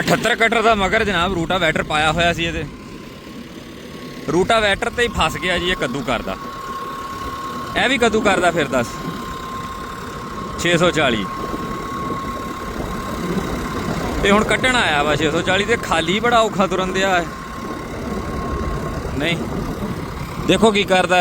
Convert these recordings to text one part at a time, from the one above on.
78 cutter ਦਾ ਮਗਰ ਜਨਾਬ ਰੂਟਾ ਵੈਟਰ ਪਾਇਆ ਹੋਇਆ ਸੀ ਇਹਦੇ। ਰੂਟਾ ਵੈਟਰ ਤੇ ਹੀ ਫਸ ਗਿਆ ਜੀ ਇਹ ਕੱਦੂ ਕਰਦਾ ਇਹ ਵੀ ਕੱਦੂ ਕਰਦਾ ਫਿਰ ਦੱਸ। 640 ਤੇ ਹੁਣ ਕੱਢਣ ਆਇਆ ਵਾ 640 ਤੇ ਖਾਲੀ ਬੜਾ ਔਖਾ ਤੁਰਨ ਦਿਆ ਨਹੀਂ। ਦੇਖੋ ਕੀ ਕਰਦਾ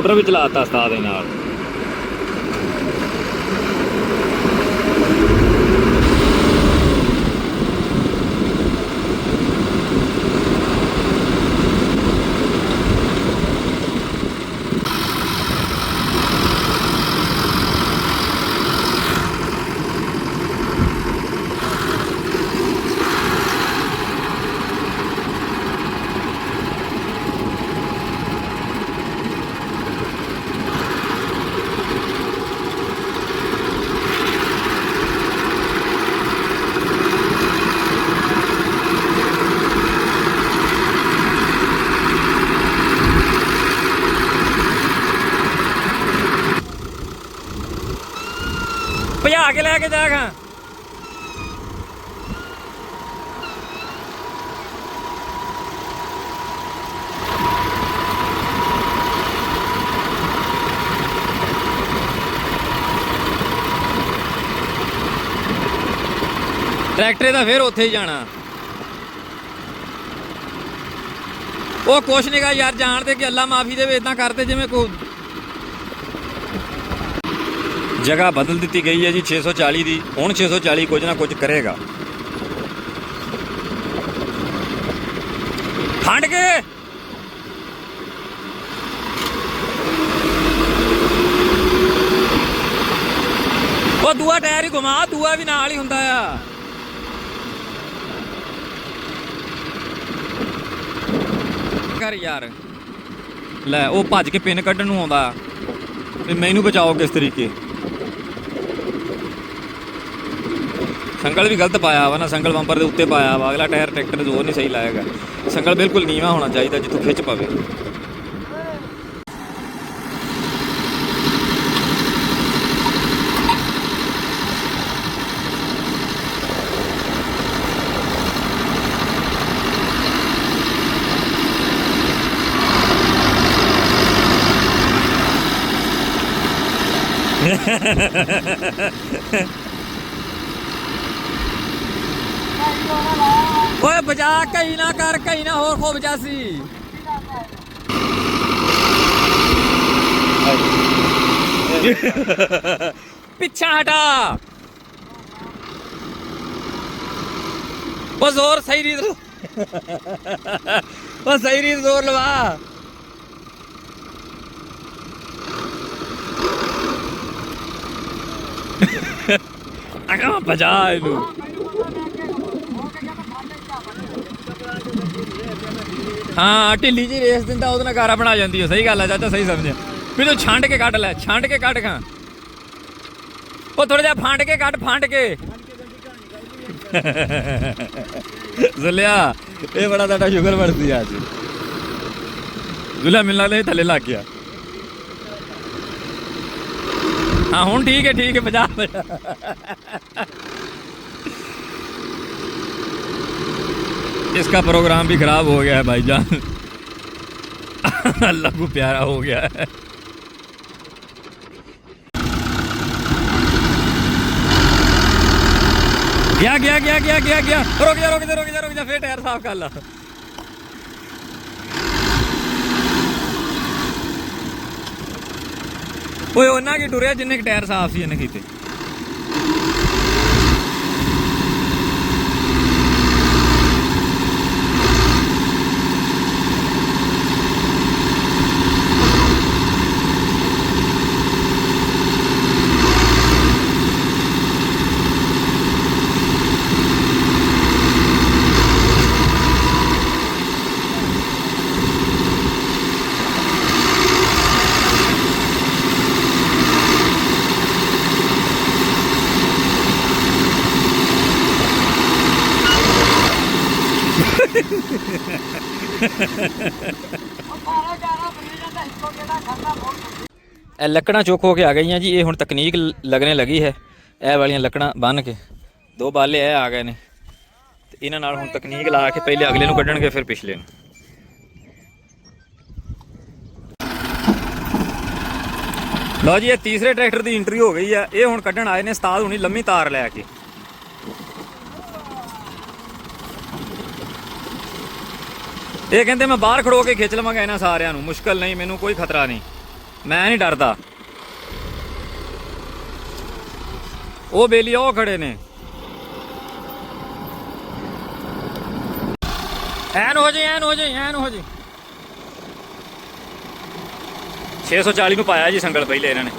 ਹੈ। ਰੂਟਰ ਵੀ ਚਲਾਤਾ ਉਸਤਾਦ ਦੇ ਨਾਲ ਭਜਾ ਕੇ ਲੈ ਕੇ ਜਾ ਖਾਂ ਟਰੈਕਟਰੇ ਦਾ ਫਿਰ ਉੱਥੇ ਹੀ ਜਾਣਾ। ਉਹ ਕੁਛ ਨਹੀਂਗਾ ਯਾਰ ਜਾਣਦੇ ਕਿ ਅੱਲਾ ਮਾਫੀ ਦੇਵੇ ਇਦਾਂ ਕਰਦੇ ਜਿਵੇਂ ਕੋ ਜਗ੍ਹਾ ਬਦਲ ਦਿੱਤੀ ਗਈ ਹੈ ਜੀ 640 ਦੀ। ਹੁਣ 640 ਕੁਝ ਨਾ ਕੁਝ ਕਰੇਗਾ। ਫੰਡ ਕੇ! ਉਹ ਦੂਆ ਟਾਇਰ ਹੀ ਘੁਮਾ ਦੂਆ ਵੀ ਨਾਲ ਹੀ ਹੁੰਦਾ ਆ। ਕਰ ਯਾਰ। ਲੈ, ਉਹ ਭੱਜ ਕੇ ਪਿੰਨ ਕੱਢਣ ਨੂੰ ਆਉਂਦਾ। ਤੇ ਮੈਨੂੰ ਬਚਾਓ ਕਿਸ ਤਰੀਕੇ? ਸੰਗਲ ਵੀ ਗਲਤ ਪਾਇਆ ਵਾ ਨਾ, ਸੰਗਲ ਬੰਪਰ ਦੇ ਉੱਤੇ ਪਾਇਆ ਵਾ। ਅਗਲਾ ਟਾਇਰ ਟਰੈਕਟਰ ਨੇ ਜ਼ੋਰ ਨਹੀਂ ਸਹੀ ਲਾਇਆਗਾ ਸੰਗਲ ਬਿਲਕੁਲ ਨੀਵਾ ਹੋਣਾ ਚਾਹੀਦਾ, ਜਿੱਥੋਂ ਖਿੱਚ ਪਵੇ। ਓਏ ਬਜਾ ਕਈ ਨਾ ਕਰ ਕਈ ਨਾ ਹੋਰ ਖੋ ਬਜਾਸੀ ਪਿੱਛਾ ਹਟਾ। ਉਹ ਜ਼ੋਰ ਸਹੀ ਰੀਤ ਉਹ ਸਹੀ ਰੀਤ ਜ਼ੋਰ ਲਵਾ। ਅਗਾ ਬਜਾ ਇਹਨੂੰ। ਹਾਂ, ਢਿੱਲੀ ਜੀ ਰੇਸ ਦਿੰਦਾ, ਉਹਦੇ ਨਾਲ ਗਾਰਾ ਬਣਾ ਜਾਂਦੀ ਹੈ ਸਹੀ ਗੱਲ ਹੈ ਚਾਚਾ, ਸਹੀ ਸਮਝਿਆ। ਵੀ ਤੂੰ ਛੰਡ ਕੇ ਕੱਢ ਲੈ ਛੰਡ ਕੇ ਕੱਢ ਖਾਂ। ਉਹ ਥੋੜਾ ਜਿਹਾ ਫਾਂਡ ਕੇ ਕੱਢ ਫਾਂਡ ਕੇ। ਜ਼ੁਲਿਆ, ਇਹ ਬੜਾ ਤੁਹਾਡਾ ਸ਼ੁਕਰ ਵਰਤੀ ਅੱਜ। ਜ਼ੁਲਿਆ ਮਿਲਣਾ ਲੈ ਥੱਲੇ ਲੱਗ ਗਿਆ। हाँ हूँ, ठीक है ठीक है, बजा इसका प्रोग्राम भी खराब हो गया है, भाईजान। अल्लाह को प्यारा हो गया है। गया गया गया गया गया गया। रुक जा रुक जा रुक जा रुक जा, फिर टायर साफ़ कर ला। ਓਏ ਉਹਨਾਂ ਕੀ ਟੁਰਿਆ ਜਿੰਨੇ ਕੁ ਟਾਇਰ ਸਾਫ਼ ਸੀ ਇਹਨੇ ਕੀਤੇ। ਇਹ ਲੱਕੜਾਂ ਚੁੱਕ ਹੋ ਕੇ ਆ ਗਈਆਂ ਜੀ, ਇਹ ਹੁਣ ਤਕਨੀਕ ਲੱਗਣੇ ਲੱਗੀ ਹੈ। ਇਹ ਵਾਲੀਆਂ ਲੱਕੜਾਂ ਬੰਨ ਕੇ, ਦੋ ਬਾਲੇ ਇਹ ਆ ਗਏ ਨੇ। ਤੇ ਇਹਨਾਂ ਨਾਲ ਹੁਣ ਤਕਨੀਕ ਲਾ ਕੇ ਪਹਿਲੇ ਅਗਲੇ ਨੂੰ ਕੱਢਣਗੇ, ਫਿਰ ਪਿਛਲੇ ਨੂੰ। ਲਓ ਜੀ, ਇਹ ਤੀਸਰੇ ਟਰੈਕਟਰ ਦੀ ਇੰਟਰੀ ਹੋ ਗਈ ਆ। ਇਹ ਹੁਣ ਕੱਢਣ ਆਏ ਨੇ ਉਸਤਾਦ ਹੁਣੀ ਲੰਮੀ ਤਾਰ ਲੈ ਕੇ। ਇਹ ਕਹਿੰਦੇ ਮੈਂ ਬਾਹਰ ਖੜੋ ਕੇ ਖਿੱਚ ਲਵਾਂਗਾ ਇਹਨਾਂ ਸਾਰਿਆਂ ਨੂੰ। ਮੁਸ਼ਕਲ ਨਹੀਂ, ਮੈਨੂੰ ਕੋਈ ਖਤਰਾ ਨਹੀਂ। ਮੈਂ ਨਹੀਂ ਡਰਦਾ। ਉਹ ਬੇਲੀ, ਉਹ ਖੜੇ ਨੇ। ਐਨ ਹੋ ਜੇ ਐਨ ਹੋ ਜੇ ਐਨ ਹੋ ਜੇ 640 ਨੂੰ ਪਾਇਆ ਜੀ ਸੰਗਲ ਪਹਿਲੇ ਇਹਨਾਂ ਨੇ।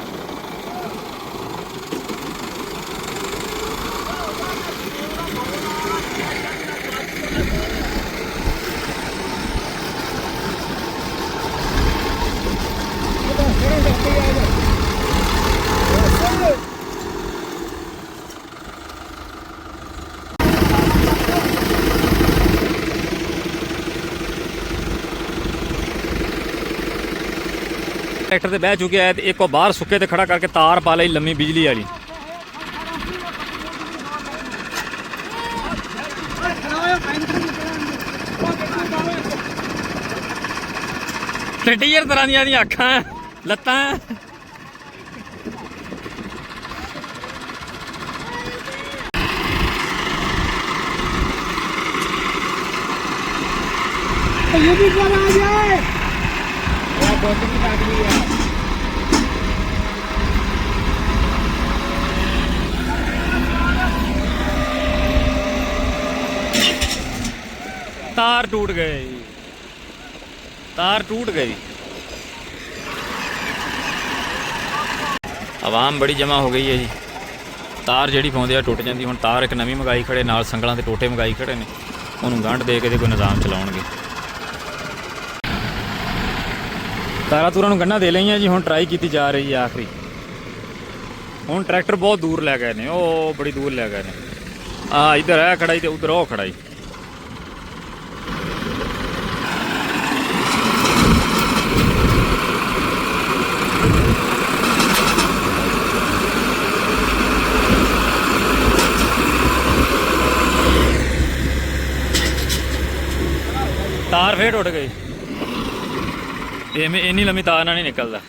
ਟਰੈਕਟਰ ਤੇ ਬਹਿ ਚੁੱਕਿਆ ਹੈ ਤੇ ਇੱਕੋ ਬਾਹਰ ਸੁੱਕੇ ਤੇ ਖੜਾ ਕਰਕੇ ਤਾਰ ਪਾ ਲਈ ਲੰਮੀ ਬਿਜਲੀ ਵਾਲੀ। ਟੱਡੀਰ ਤਰ੍ਹਾਂ ਦੀਆਂ ਦੀਆਂ ਅੱਖਾਂ, ਲੱਤਾਂ। ਇਹ ਵੀ ਕਰਾ ਜਾਏ। ਦੁੱਧ ਵੀ ਕੱਢ ਲਈ ਆ ਤਾਰ ਟੁੱਟ ਗਏ ਤਾਰ ਟੁੱਟ ਗਈ। ਆਵਾਮ ਬੜੀ ਜਮਾ ਹੋ ਗਈ ਹੈ ਜੀ। ਤਾਰ ਜਿਹੜੀ ਪਾਉਂਦੇ ਆ ਟੁੱਟ ਜਾਂਦੀ, ਹੁਣ ਤਾਰ ਇੱਕ ਨਵੀਂ ਮੰਗਾਈ ਖੜੇ, ਨਾਲ ਸੰਗਲਾਂ ਦੇ ਟੋਟੇ ਮੰਗਾਈ ਖੜੇ ਨੇ। ਉਹਨੂੰ ਗੰਢ ਦੇ ਕੇ ਤੇ ਕੋਈ ਨਿਜ਼ਾਮ ਚਲਾਉਣਗੇ। ਤਾਰਾਂ ਤੂਰਾਂ ਨੂੰ ਗੰਢਾਂ ਦੇ ਲਈਆਂ ਜੀ, ਹੁਣ ਟਰਾਈ ਕੀਤੀ ਜਾ ਰਹੀ ਹੈ ਆਖਰੀ। ਹੁਣ ਟਰੈਕਟਰ ਬਹੁਤ ਦੂਰ ਲੈ ਗਏ ਨੇ, ਉਹ ਬੜੀ ਦੂਰ ਲੈ ਗਏ ਨੇ। ਆ ਇਧਰ ਹੈ ਖੜਾਈ ਤੇ ਉਧਰ ਉਹ ਖੜਾਈ। ਤਾਰ ਫੇਟ ਉੱਡ ਗਈ। ਇਹ ਐਵੇਂ ਇੰਨੀ ਲੰਮੀ ਤਾਰ ਨਾਲ ਨਹੀਂ ਨਿਕਲਦਾ।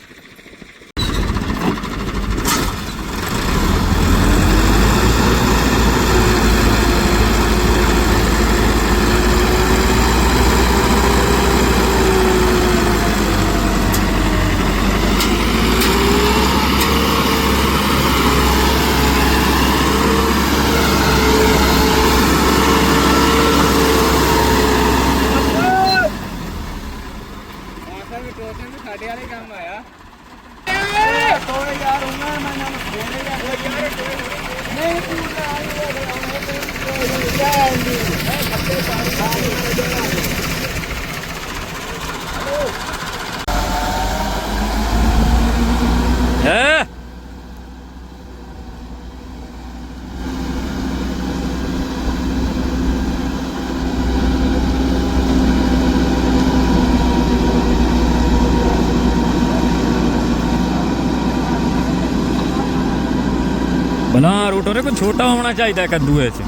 ਬਣਾ ਰੂਟੋ ਨੇ ਕੋਈ ਛੋਟਾ ਹੋਣਾ ਚਾਹੀਦਾ ਕੱਦੂ ਇਹ ਚ।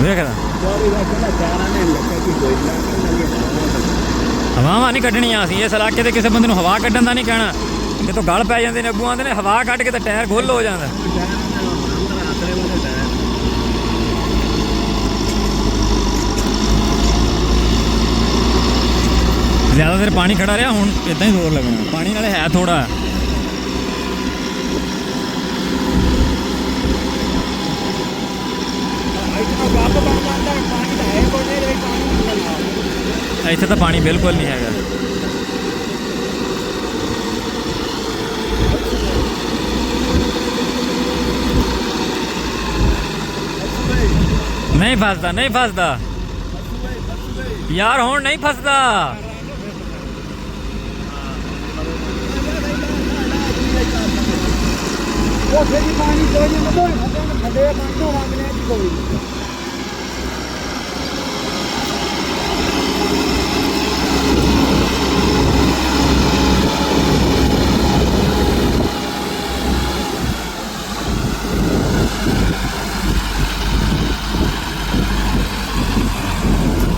ਵੇਖਦਾ ਦਾ ਹਵਾਵਾਂ ਨਹੀਂ ਕੱਢਣੀਆਂ ਅਸੀਂ, ਇਸ ਇਲਾਕੇ ਦੇ ਕਿਸੇ ਬੰਦੇ ਨੂੰ ਹਵਾ ਕੱਢਣ ਦਾ ਨਹੀਂ ਕਹਿਣਾ। ਜੇ ਗਲ ਪੈ ਜਾਂਦੇ ਨੇ ਅੱਗੋਂ ਆਂਦੇ ਨੇ, ਹਵਾ ਕੱਢ ਕੇ ਤਾਂ ਟਾਇਰ ਖੁੱਲ ਹੋ ਜਾਂਦਾ। ਜ਼ਿਆਦਾ ਦੇਰ ਪਾਣੀ ਖੜਾ ਰਿਹਾ, ਹੁਣ ਇਦਾਂ ਹੀ ਜ਼ੋਰ ਲੱਗਣਾ। ਪਾਣੀ ਨਾਲੇ ਹੈ ਥੋੜਾ ਗੱਪ ਬਣ ਜਾਂਦਾ ਪਾਣੀ ਤਾਂ ਹੈ ਕੋਈ ਨਹੀਂ ਪਾਣੀ ਨਿਕਲਦਾ ਇੱਥੇ ਤਾਂ ਪਾਣੀ ਬਿਲਕੁਲ ਨਹੀਂ ਹੈਗਾ ਨਹੀਂ ਫਸਦਾ ਨਹੀਂ ਫਸਦਾ ਯਾਰ ਹੁਣ ਨਹੀਂ ਫਸਦਾ ਉੱਥੇ ਦੀ ਪਾਣੀ ਕੋਈ ਨਹੀਂ ਮਤੋ ਖੱਡੇ ਪਾਣੀ ਤੋਂ ਵਾਂਗਨੇ ਦੀ ਕੋਈ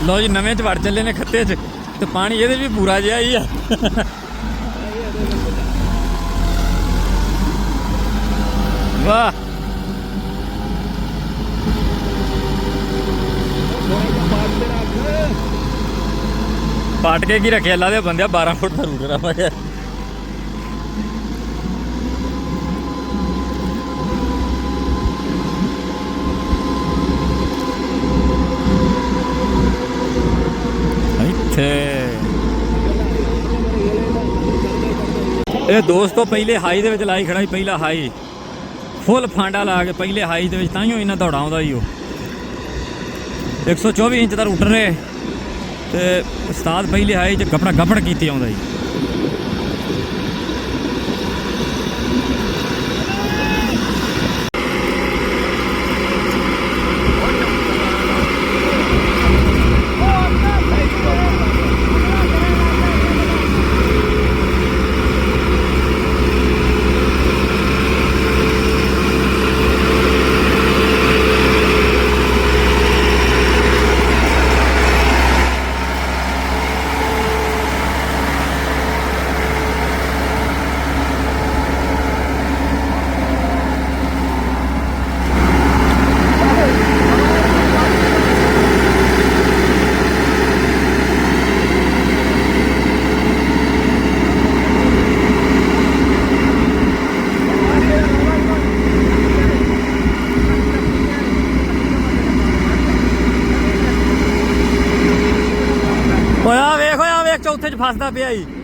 ਲੋ ਜੀ, ਨਵੇਂ ਚ ਵੜ ਚੱਲੇ ਨੇ ਖੱਤੇ ਚ ਤੇ ਪਾਣੀ ਇਹਦੇ 'ਚ ਵੀ ਪੂਰਾ ਜਿਹਾ ਹੀ ਆ। ਵਾਹ। ਪਾਟ ਕੇ ਕੀ ਰੱਖਿਆ? ਲਾ ਦੇ ਬੰਦਿਆ 12 ਫੁੱਟ ਦਾ ਰੂਟ ਰਾ ਮੈਂ ਇਹ ਦੋਸਤੋ ਪਹਿਲੇ ਹਾਈ ਦੇ ਵਿੱਚ ਲਾਈ ਖੜਾ ਸੀ, ਪਹਿਲਾ ਹਾਈ ਫੁੱਲ ਫਾਂਡਾ ਲਾ ਕੇ ਪਹਿਲੇ ਹਾਈ ਦੇ ਵਿੱਚ, ਤਾਂ ਹੀ ਇਹਨਾਂ ਦੌੜਾ ਆਉਂਦਾ ਹੀ ਉਹ। 124 ਇੰਚ ਦਾ ਰੂਟਰ ਹੈ। ਤੇ ਉਸਤਾਦ ਪਹਿਲੇ ਹਾਈ 'ਚ ਕਪੜਾ ਗੱਪੜ ਕੀਤੀ ਆਉਂਦਾ ਜੀ ਓਏ ਆ